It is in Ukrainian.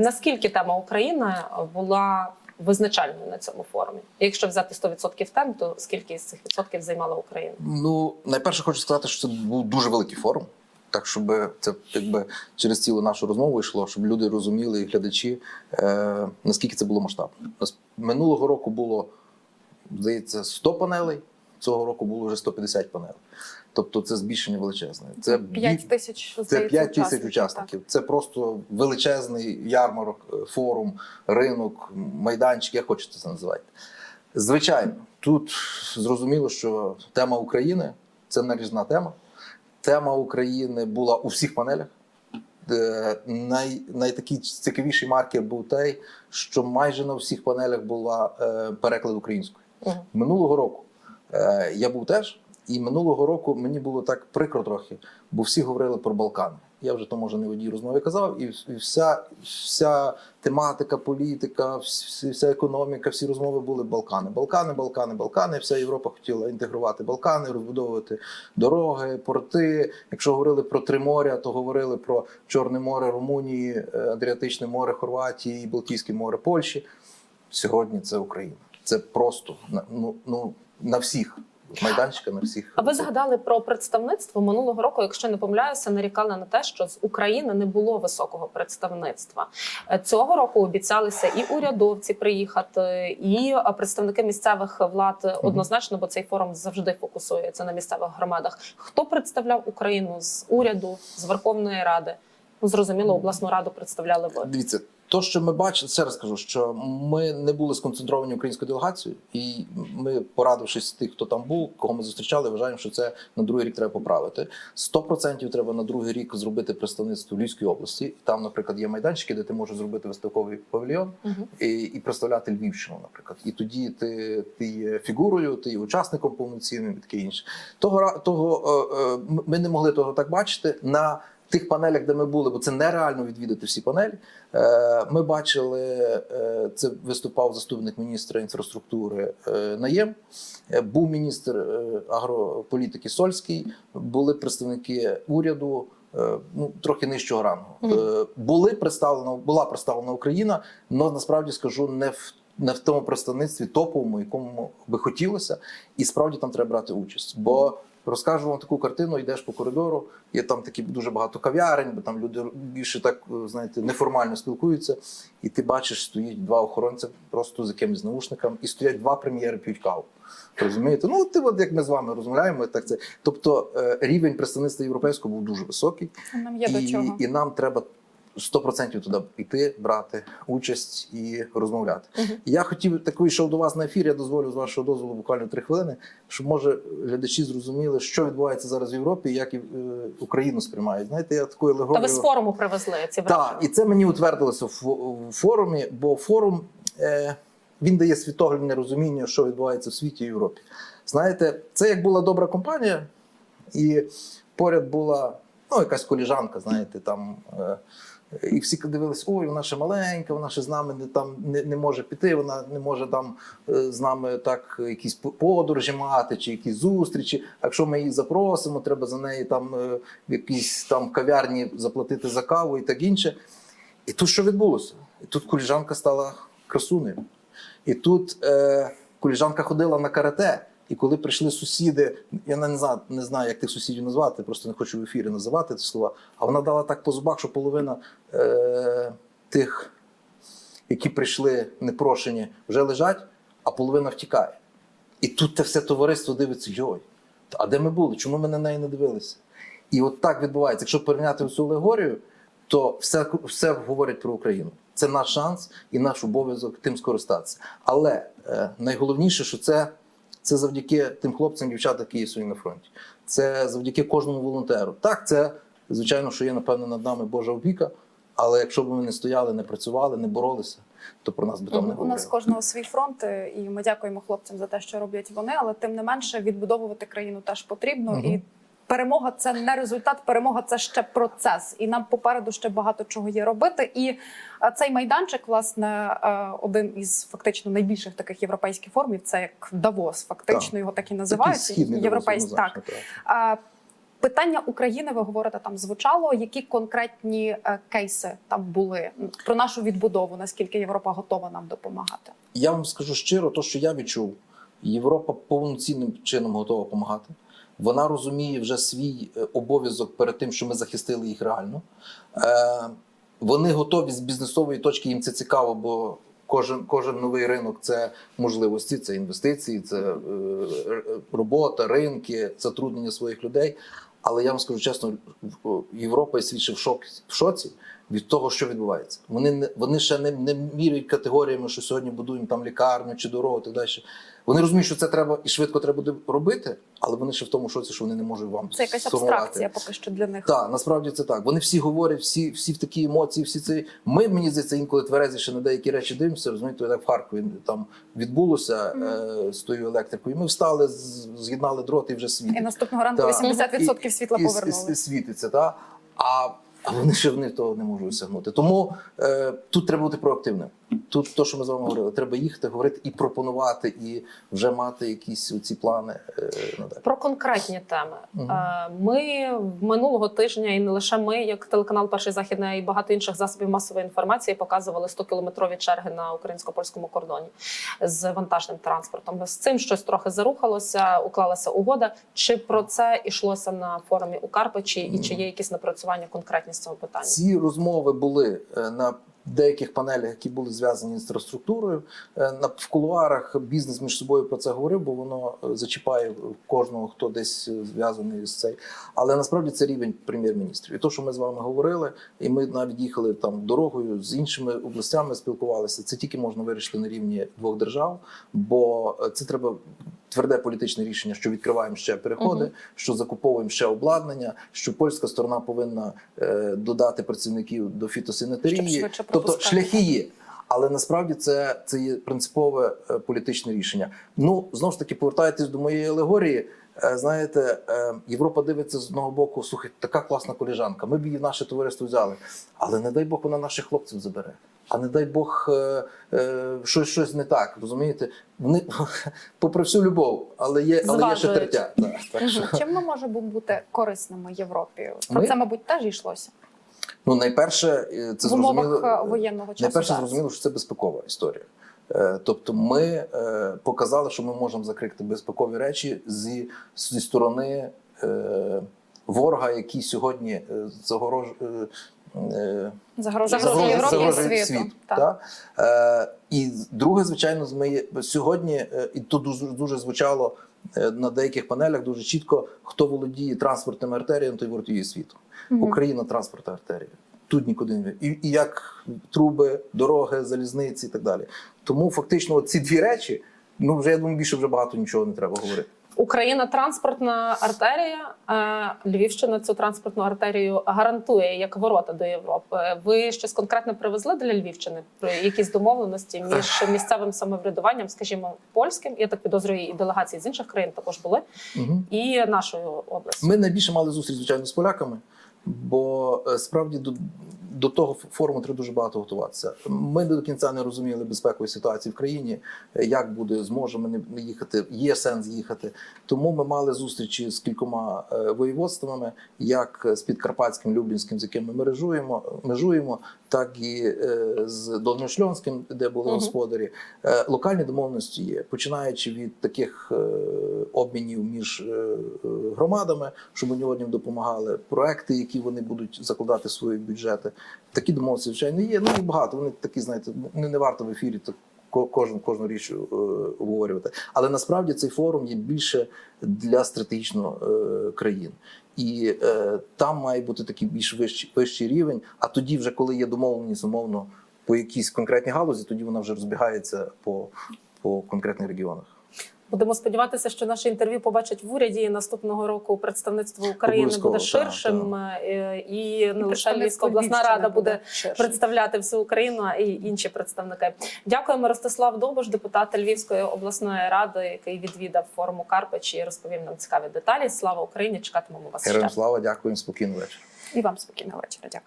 Наскільки тема України була визначальною на цьому форумі? Якщо взяти 100% тем, то скільки з цих відсотків займала Україна? Ну, найперше хочу сказати, що це був дуже великий форум. Так, щоб це якби через цілу нашу розмову йшло, щоб люди розуміли і глядачі, е, наскільки це було масштабно. Минулого року було, здається, 100 панелей, цього року було вже 150 панелей. Тобто це збільшення величезне. Це бі- 5 тисяч Це 5 тисяч учасників, учасників. Це просто величезний ярмарок, е, форум, ринок, майданчик, як хочете це називати. Звичайно, тут зрозуміло, що тема України це нарізна тема. Тема України була у всіх панелях. Е, Най, найтакий цікавіший маркер був той, що майже на всіх панелях була е, переклад українською. Мгм. Минулого року е, я був теж, і минулого року мені було так прикро трохи, бо всі говорили про Балкани. Я вже то може не в одній розмові казав, і, вся, вся тематика, політика, вся, економіка, всі розмови були Балкани. Балкани, Балкани, Балкани. Вся Європа хотіла інтегрувати Балкани, розбудовувати дороги, порти. Якщо говорили про три моря, то говорили про Чорне море Румунії, е, Адріатичне море Хорватії, Балтійське море Польщі. Сьогодні це Україна. Це просто ну, ну, на всіх майданчиках, на всіх. А ви згадали про представництво минулого року, якщо не помиляюся, нарікали на те, що з України не було високого представництва. Е, Цього року обіцялися і урядовці приїхати, і е, представники місцевих влад однозначно, бо цей форум завжди фокусується на місцевих громадах. Хто представляв Україну з уряду, з Верховної Ради? Ну зрозуміло, обласну раду представляли ви. Дивіться, то, що ми бачили, ще раз кажу, що ми не були сконцентровані українською делегацією, і ми, порадившись з тих, хто там був, кого ми зустрічали, вважаємо, що це на другий рік треба поправити. 100% треба на другий рік зробити представництво в Львівській області. Там, наприклад, є майданчики, де ти можеш зробити виставковий павільйон і, і представляти Львівщину, наприклад. І тоді ти, ти є фігурою, ти є учасником повноцінним і таке інше. Того того е, е, ми не могли того так бачити на. Тих панелях, де ми були, бо це нереально відвідати всі панелі. Е, Ми бачили, е, це виступав заступник міністра інфраструктури е, Наєм, був міністр агрополітики Сольський, були представники уряду. Ну, трохи нижчого рангу Е, були представлена, була представлена Україна, але насправді скажу не в не в тому представництві топовому, якому би хотілося, і справді там треба брати участь. Бо розкажу вам таку картину: йдеш по коридору, є там такі дуже багато кав'ярень, бо там люди більше так е, знаєте неформально спілкуються, і ти бачиш, стоїть два охоронця просто з якимись наушниками, і стоять два прем'єри п'ють каву. Розумієте? Ну, ти, от як ми з вами розмовляємо, так це. Тобто е, рівень представництва європейського був дуже високий. Нам є і, до чого. і нам треба 100% туди йти, брати участь і розмовляти. Мгм. Я хотів такий йшов до вас на ефір. Я дозволю з вашого дозволу буквально три хвилини, щоб може глядачі зрозуміли, що відбувається зараз в Європі, як і, е, Україну сприймають. Знаєте, я такою Та ви з форуму привезли ці Так, і це мені утвердилося в в форумі, бо форум е, він дає світоглядне розуміння, що відбувається в світі і Європі. Знаєте, це як була добра компанія, і поряд була ну, якась коліжанка, знаєте, там. Е, і всі дивились, ой, вона ще маленька, вона ще з нами не там не, не може піти, вона не може там е, з нами так якісь подорожі мати чи якісь зустрічі. А якщо ми її запросимо, треба за неї там е, в якійсь там кав'ярні заплатити за каву і так інше. І тут що відбулося? І тут коліжанка стала красунею. І тут е, коліжанка ходила на карате. І коли прийшли сусіди, я не знаю, не знаю, як тих сусідів назвати, просто не хочу в ефірі називати ці слова. А вона дала так по зубах, що половина е, тих, які прийшли непрошені, вже лежать, а половина втікає. І тут те все товариство дивиться: йой, а де ми були? Чому ми на неї не дивилися? І от так відбувається. Якщо порівняти цю алегорію, то все, все говорить про Україну. Це наш шанс і наш обов'язок тим скористатися. Але е, найголовніше, що це, це завдяки тим хлопцям, дівчатам, які є сьогодні на фронті. Це завдяки кожному волонтеру. Так, це звичайно, що є напевно над нами Божа опіка. Але якщо б ми не стояли, не працювали, не боролися, то про нас би там не У нас кожного свій фронт, і ми дякуємо хлопцям за те, що роблять вони. Але тим не менше відбудовувати країну теж потрібно. угу. І перемога це не результат, перемога це ще процес. І нам попереду ще багато чого є робити. І е, цей майданчик, власне, е, один із фактично найбільших таких європейських форумів. Це як Давос, фактично Так. його так і називають. Європейський так. так. Питання України, ви говорите, там звучало. Які конкретні е, кейси там були про нашу відбудову? Наскільки Європа готова нам допомагати? Я вам скажу щиро, то, що я відчув, Європа повноцінним чином готова допомагати. Вона розуміє вже свій е, обов'язок перед тим, що ми захистили їх реально. Е, вони готові з бізнесової точки, їм це цікаво, бо кожен, кожен новий ринок це можливості, це інвестиції, це е, робота, ринки, затруднення своїх людей. Але я вам скажу чесно, Європа і світ ще в шоці від того, що відбувається. Вони не вони ще не, не міряють категоріями, що сьогодні будуємо там лікарню чи дорогу, і так далі. Вони розуміють, що це треба і швидко треба буде робити, але вони ще в тому шоці, що вони не можуть вам Це якась сформувати. абстракція поки що для них. Так, насправді це так. Вони всі говорять, всі, всі в такі емоції, всі ці. Ми, мені здається, інколи тверезіше на деякі речі дивимося. Розумієте, як в Харкові там відбулося е, з тою електрикою. Ми встали, з'єднали дроти і вже світить. І наступного ранку Так. 80% світла і, і, повернули. і, світиться, та? А, а вони ще вони того не можуть досягнути. Тому е, тут треба бути проактивним. Тут то, що ми з вами говорили, треба їхати, говорити і пропонувати, і вже мати якісь ці плани е, надалі. Про конкретні теми. Е, Ми минулого тижня, і не лише ми, як телеканал Перший західний, й багато інших засобів масової інформації показували 100-кілометрові черги на українсько-польському кордоні з вантажним транспортом. З цим щось трохи зарухалося, уклалася угода. Чи про це йшлося на форумі у Карпачі, і чи є якісь напрацювання конкретні з цього питання? Ці розмови були е, на деяких панелях, які були зв'язані з інфраструктурою. Е, в кулуарах бізнес між собою про це говорив, бо воно е, зачіпає кожного, хто десь е, зв'язаний з цей. Але насправді це рівень прем'єр-міністрів. І то, що ми з вами говорили, і ми навіть їхали там дорогою з іншими областями, спілкувалися. Це тільки можна вирішити на рівні двох держав, бо це треба. Тверде політичне рішення, що відкриваємо ще переходи, Мгм. що закуповуємо ще обладнання, що польська сторона повинна е, додати працівників до фітосанітарії. Тобто шляхи є. Але насправді це, це є принципове е, політичне рішення. Ну знову ж таки, повертаєтесь до моєї алегорії. е, Знаєте, е, Європа дивиться з одного боку, слухай, така класна коліжанка. Ми б її в наше товариство взяли. Але не дай Бог вона наших хлопців забере. А не дай Бог е, е, щось, щось не так. Розумієте? Вони попри всю любов, але є, але є ще Зважують. тертя. Так, так що. Чим ми можемо бути корисними Європі? Про Ми? це, мабуть, теж йшлося Ну, найперше, е, це зрозуміло. воєнного часу. Найперше зараз. зрозуміло, що це безпекова історія. Тобто, ми показали, що ми можемо закрити безпекові речі зі, зі сторони ворога, який сьогодні загорож. Е, е, Загрожує Загрожує Європі і загрожує світу. світу, Так. та? Е, і друге, звичайно, ми сьогодні, е, і тут дуже, дуже звучало на деяких панелях дуже чітко, хто володіє транспортними артеріями, той володіє світом. Мгм. Україна транспортна артерія. Тут нікуди не і, і як труби, дороги, залізниці і так далі. Тому фактично ці дві речі, ну вже я думаю, більше вже багато нічого не треба говорити. Україна транспортна артерія. е, Львівщина цю транспортну артерію гарантує як ворота до Європи. Ви щось конкретне привезли для Львівщини? Про якісь домовленості між місцевим самоврядуванням, скажімо, польським, я так підозрюю, і делегації з інших країн також були, Угу. і нашою областю. Ми найбільше мали зустріч, звичайно, з поляками, бо е, справді до, того форуму треба дуже багато готуватися. Ми до кінця не розуміли безпекової ситуації в країні, е, як буде, зможемо не їхати, є сенс їхати. Тому ми мали зустрічі з кількома е, воєводствами, як з Підкарпатським, Люблінським, з яким ми мережуємо, межуємо, так і е, з Долньошльонським, де були господарі. Е, Локальні домовленості є, починаючи від таких е, обмінів між е, е, громадами, щоб вони одним допомагали, проекти, які вони будуть закладати в свої бюджети. Такі домовленості, звичайно, є. Ну і багато. Вони такі, знаєте, не, не варто в ефірі кожну, кожну річ е, обговорювати. Але насправді цей форум є більше для стратегічно е, країн. І е, там має бути такий більш вищий, вищий рівень. А тоді, вже коли є домовленість, умовно, по якійсь конкретній галузі, тоді вона вже розбігається по, по конкретних регіонах. Будемо сподіватися, що наше інтерв'ю побачать в уряді і наступного року. Представництво України Обов'язково, буде ширшим, е, і не лише Львівська обласна рада буде ширше. представляти всю Україну а і інші представники. Дякуємо, Ростислав Довбуш, депутат Львівської обласної ради, який відвідав форум у Карпачі і розповів нам цікаві деталі. Слава Україні! Чекатимемо вас ще. Героям слава, дякуємо, спокійного вечора. І вам спокійного вечора. Дякую.